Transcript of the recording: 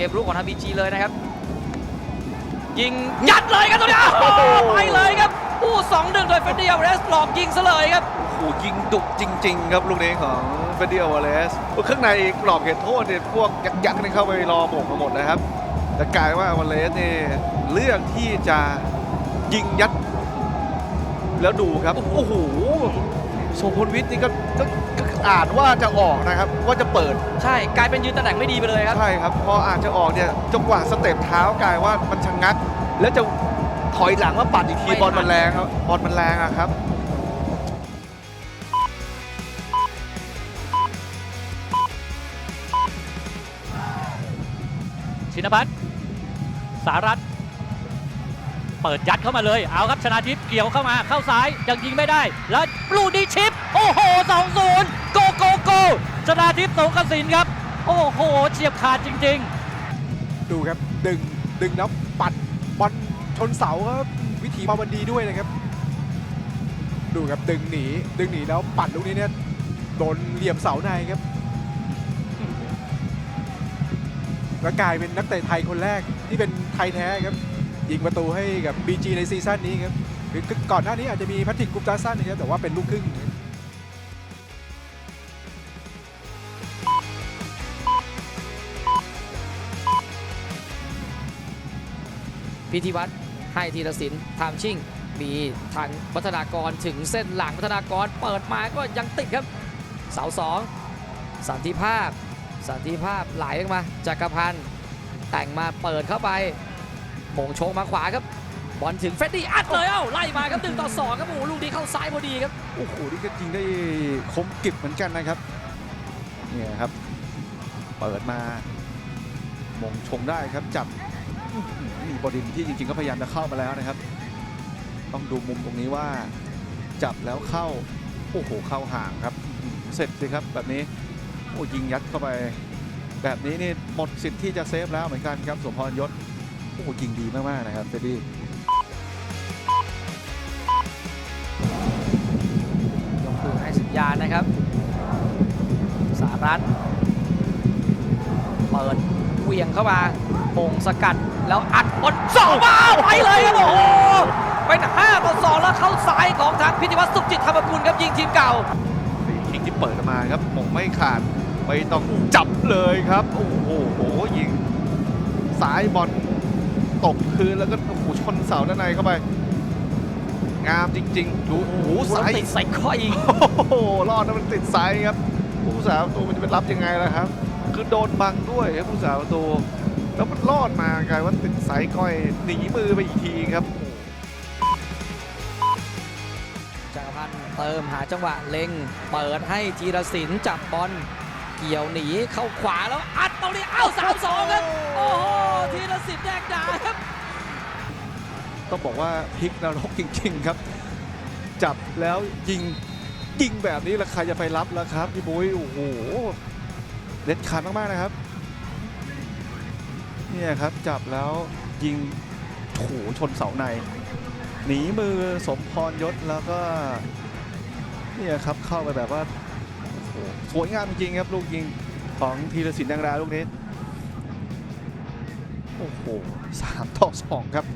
เกมรุกของทางบีจีเลยนะครับ ยิงยัดเลยครับตัวนี้โอ้โหไปเลยครับอู้สองหนึ่งโดยเฟรดดี้อัลเวาเรสหลอกยิงซะเลยครับโอ้โหยิงดุจริง ๆ ครับลูกนี้ของเฟรดดี้อลวาเลสข้างในกรอบเขตโทษเนี่ยพวกยักษ์ๆนี่เข้าไปรอโบกมาหมดนะครับ แต่กลายว่าอลวาเลสเนี่ยเลือกที่จะยิงยัด แล้วดูครับ โอ้โหโสพลวิทย์นี่ก็ก็ก็ อ่านว่าจะออกนะครับว่าจะเปิดใช่กลายเป็นยืนตำแหน่งไม่ดีไปเลยครับ ใช่ครับพออ่านจะออกเนี่ยจังหวะสเต็ปเท้ากลายว่ามันชะงัก แล้วจะถอยหลังมาปัดอีกทีไม่ทันบอลมันแรงครับบอลมันแรงอะครับ ชินพัฒน์สารัตน์ เปิดยัดเข้ามาเลย เอาครับชนะทิพย์เกี่ยวเข้ามาเข้าซ้ายยังยิงไม่ได้ แล้วลูกนี้ชิป โอ้โห2-0โกโกโกชนะทิพย์สงกระสินครับ โอ้โหเฉียบขาดจริง ๆ ดูครับดึงดึงแล้วปัดบอลชนเสาครับวิถีมาวันดีด้วยนะครับ ดูครับดึงหนีดึงหนีแล้วปัดลูกนี้เนี่ยโดนเหลี่ยมเสาในครับและกลายเป็นนักเตะไทยคนแรกที่เป็นไทยแท้ครับ ยิงประตูให้กับ BG ในซีซั่นนี้ครับคือก่อนหน้านี้อาจจะมีแพทริกกุปตาสั้นนะครับแต่ว่าเป็นลูกครึ่งพิธีวัตรให้ธีรศิลป์ทามชิ่ง มีทางวัฒนากรถึงเส้นหลังวัฒนากรเปิดมาก็ยังติดครับ เสาสองสันติภาพ สันติภาพไหลออกมาจักรพันธ์แต่งมาเปิดเข้าไป มงโชงมาขวาครับ บอลถึงเฟดดี้อัดเลยเอ้าไล่มาครับหนึ่งต่อสองครับโอ้โหลูกนี้เข้าซ้ายพอดีครับโอ้โหนี่ก็ยิงได้คมกิบเหมือนกันนะครับเนี่ยครับ เปิดมามงชงได้ครับจับมีบดินที่จริงๆก็พยายามจะเข้ามาแล้วนะครับ ต้องดูมุมตรงนี้ว่าจับแล้วเข้าโอ้โหเข้าห่างครับ เสร็จสิครับแบบนี้โอ้ยิงยัดเข้าไป แบบนี้นี่หมดสิทธิ์ที่จะเซฟแล้วเหมือนกันครับสมพรยศ อ้โหยิงดีมากๆนะครับเฟรดดี้ยกมือให้สัญญาณนะครับ สารัตน์เปิดเหวียงเข้ามาโมงสกัดแล้วอัดบอลสองมาไปเลยครับโอ้โหเป็น5ต่อ2แล้วเข้าซ้ายของทางพิธีวัฒน์สุขจิตธรรมกุลครับยิงทีมเก่าฟรีคิกที่เปิดออกมาครับมงไม่ขาดไม่ต้องจับเลยครับ โอ้โหโหยิง สายบอล ตกคืนแล้วก็โอ้โหชนเสาด้านในเข้าไป งามจริง ๆ ดูโอ้โหสายติดใส่ข้ออีกโอ้โหรอดนะมันติดสายครับผู้สาวประตูมันจะเป็นรับยังไงล่ะครับ คือโดนบังด้วยครับผู้สาวประตูแล้วมันรอดมากลายว่าติดสายก้อยหนีมือไปอีกทีครับจักรพันธ์เติมหาจังหวะเล็ง เปิดให้จีรศิลป์จับบอลเกี่ยวหนีเข้าขวาแล้วอัดตรงนี้เอ้าสามสองครับโอ้ ต้องบอกว่าพลิกนรกจริง ๆ ครับ จับแล้วยิงยิงแบบนี้ล้วใครจะไปรับแล่ะครับพี่บุ้ยโอ้โหเด็ดขาดมากๆนะครับเนี่ยครับจับแล้วยิงโถชนเสาใน หนีมือสมพรยศแล้วก็เนี่ยครับเข้าไปแบบว่าสวยงามจริงครับ ลูกยิงของธีรศิลป์ดังราลูกนี้ โอ้โหสามต่อสองครับ